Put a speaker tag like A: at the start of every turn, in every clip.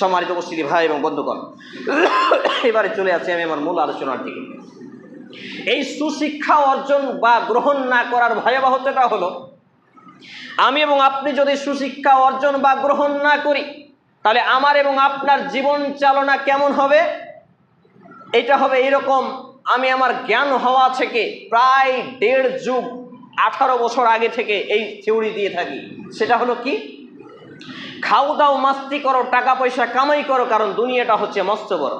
A: সম্মানিত উপস্থিতি ভাই এবং বন্ধুগণ। এবারে চলে আসি আমি আমার মূল আলোচনার দিকে। এই সুশিক্ষা অর্জন বা গ্রহণ না করার ভয়াবহতাটা হলো, আমি এবং আপনি যদি সুশিক্ষা অর্জন বা গ্রহণ না করি, তাহলে আমার এবং আপনার জীবন চালনা কেমন হবে? এটা হবে এরকম, আমি আমার জ্ঞান হওয়া থেকে প্রায় দেড় যুগ আঠারো বছর আগে থেকে এই থিওরি দিয়ে থাকি। সেটা হলো কি? খাও দাও, মাস্তি করো, টাকা পয়সা কামাই করো, কারণ দুনিয়াটা হচ্ছে মস্ত বড়।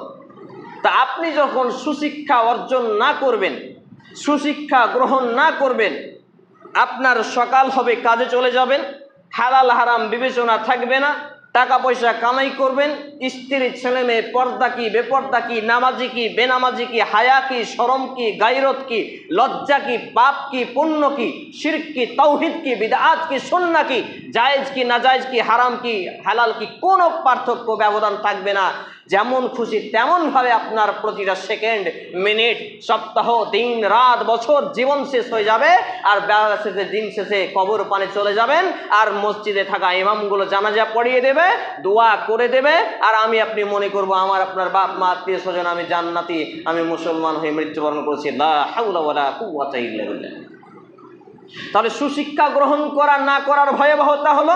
A: তা আপনি যখন সুশিক্ষা অর্জন না করবেন, সুশিক্ষা গ্রহণ না করবেন, আপনার সকাল হবে, কাজে চলে যাবেন, হালাল হারাম বিবেচনা থাকবে না টাকা পয়সা কামাই করবেন স্ত্রীর ছেলে মেয়ে, পর্দা কি, বেপর্দা কি, নামাজি কি, বেনামাজি কি, হায়া কি, সরম কি, গাইরত কি, লজ্জা কি, পাপ কি, পুণ্য কি শির কি, তৌহিদ কি বিদাত কি সন্না কি, জায়েজ কি, নাজায়েজ কি, হারাম কি, হালাল কি, কোনো পার্থক্য, ব্যবধান থাকবে না। যেমন খুশি তেমনভাবে আপনার প্রতিটা সেকেন্ড মিনিট সপ্তাহ, দিন, রাত, বছর, জীবন শেষ হয়ে যাবে আর বেলা শেষে, দিন শেষে কবর পানে চলে যাবেন আর মসজিদে থাকা ইমামগুলো জানাজা পড়িয়ে দেবে, দোয়া করে দেবে আর আমি আপনি মনে করব আমার আপনার বাপ, মা, আত্মীয় স্বজন আমি জান্নাতি, আমি মুসলমান হয়ে মৃত্যুবরণ করেছি। তাহলে সুশিক্ষা গ্রহণ করা না করার ভয়াবহতা হলো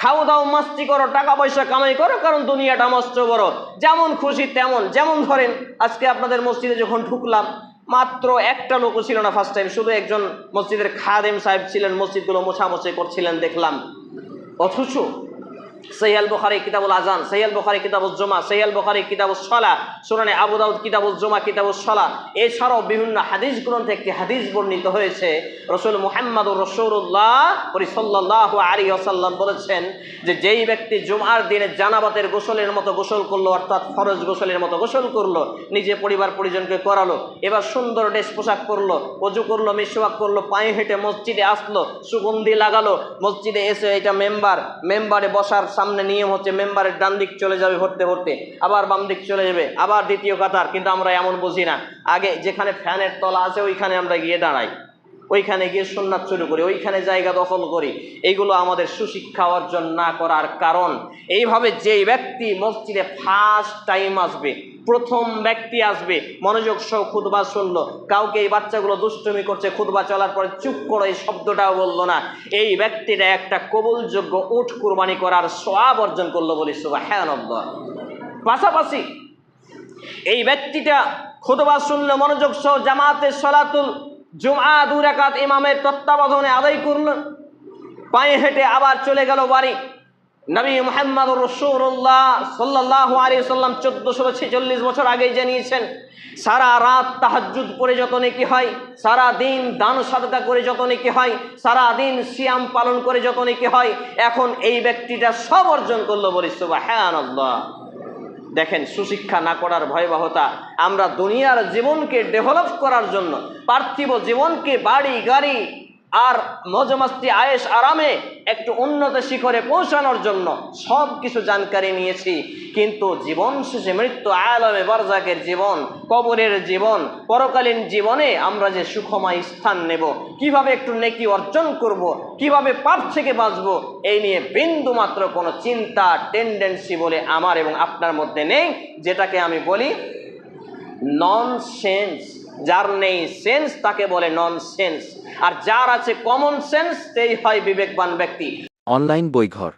A: খাও দাও, মাস্তি করো, টাকা পয়সা কামাই করো, কারণ দুনিয়াটা মস্ত বড়। যেমন খুশি তেমন, যেমন ধরেন, আজকে আপনাদের মসজিদে যখন ঢুকলাম, মাত্র একটা লোক ছিল না ফার্স্ট টাইম শুধু একজন মসজিদের খাদেম সাহেব ছিলেন, মসজিদগুলো মোছামোছি করছিলেন, দেখলাম। অথচ সৈয়াল বখারি, কিতাবুল আজান সৈয়াল বখারি, কিতাবুল জমা, সৈয়াল বখারি কিতাবুল সলা সুরানে আবু দাউদ, কিতাবুল জমা কিতাবুল সলা এছাড়াও বিভিন্ন হাদিস গ্রন্থে একটি হাদিস বর্ণিত হয়েছে। রসুল মুহাম্মদুর রসুল্লাহ পরিসল্লাহ আলী আসাল্লাম বলেছেন যে, যেই ব্যক্তি জুমার দিনে জানাবাতের গোসলের মতো গোসল করল, অর্থাৎ ফরজ গোসলের মতো গোসল করল, নিজে পরিবার পরিজনকে করালো, এবার সুন্দর ড্রেস পোশাক করল অজু করল, মিসওয়াক করল, পায়ে হেঁটে মসজিদে আসলো, সুগন্ধি লাগালো, মসজিদে এসে এটা মেম্বার, মেম্বারে বসার সামনে নিয়ম হচ্ছে মেম্বারের ডান দিক চলে যাবে ভরতে ভরতে, আবার বাম দিক চলে যাবে, আবার দ্বিতীয় কাতার, কিন্তু আমরা এমন বুঝি না। আগে যেখানে ফ্যানের তলা আছে, ওইখানে আমরা গিয়ে দাঁড়াই। ওইখানে গিয়ে সুন্নাত শুরু করি, ওইখানে জায়গা দখল করি। এইগুলো আমাদের সুশিক্ষা অর্জন না করার কারণ। এইভাবে যেই ব্যক্তি মসজিদে ফার্স্ট টাইম আসবে প্রথম ব্যক্তি আসবে। মনোযোগ সহ খুদবা শুনলো। কাউকে এই বাচ্চাগুলো দুষ্টুমি করছে খুদবা চলার পরে চুপ করো এই শব্দটাও বলল না। এই ব্যক্তিটা একটা কবুলযোগ্য উঠ কুরবানি করার সোয়াব অর্জন করল বলি সুবাহ হ্যাঁ পাশাপাশি এই ব্যক্তিটা খুদবা শুনলো, মনোযোগ সহ জামাতে সলাতুল জুমা দুরাকাত ইমামের তত্ত্বাবধানে আদায় করলেন পায়ে হেঁটে আবার চলে গেল বাড়ি। নবী মোহাম্মদ রসুল্লাহ সাল্লাহ আলী সাল্লাম চোদ্দশো ছেচল্লিশ বছর আগেই জানিয়েছেন, সারা রাত তাহাজুদ পরে যত নাকি হয়, সারা দিন দান সাদকা করে যত নাকি হয়, সারা দিন সিয়াম পালন করে যত নাকি হয়, এখন এই ব্যক্তিটা সব অর্জন করল বলি সুবাহ হ্যাঁ দেখেন, সুশিক্ষা না করার ভয়াবহতা, আমরা দুনিয়ার জীবনকে ডেভেলপ করার জন্য, পার্থিব জীবনকে বাড়ি গাড়ি আর মজমাস্তি আয়েস আরামে একটু উন্নত শিখরে পৌঁছানোর জন্য সব কিছু জানকারি নিয়েছি। কিন্তু জীবন শেষে মৃত্যু আলমে বরজাকের জীবন, কবরের জীবন, পরকালীন জীবনে আমরা যে সুখময় স্থান নেব, কীভাবে একটু নেকি অর্জন করব, কীভাবে পাপ থেকে বাঁচব, এই নিয়ে বিন্দু মাত্র কোনো চিন্তা টেন্ডেন্সি বলে আমার এবং আপনার মধ্যে নেই, যেটাকে আমি বলি নন সেন্স যার নেই সেন্স তাকে বলে নন সেন্স আর যার আছে কমন সেন্স সেই হয় বিবেকবান ব্যক্তি।
B: অনলাইন বইঘর।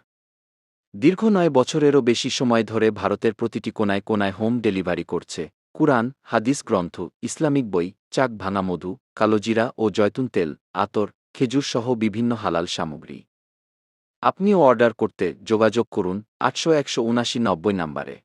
B: দীর্ঘ নয় বছরেরও বেশি সময় ধরে ভারতের প্রতিটি কোনায় কোনায় হোম ডেলিভারি করছে। কুরআন, হাদিস গ্রন্থ, ইসলামিক বই, চাক, ভাঙা মধু কালোজিরা ও জয়তুন তেল, আতর, খেজুর সহ বিভিন্ন হালাল সামগ্রী। আপনিও অর্ডার করতে যোগাযোগ করুন আটশো একশো উনাশি নব্বই নাম্বারে।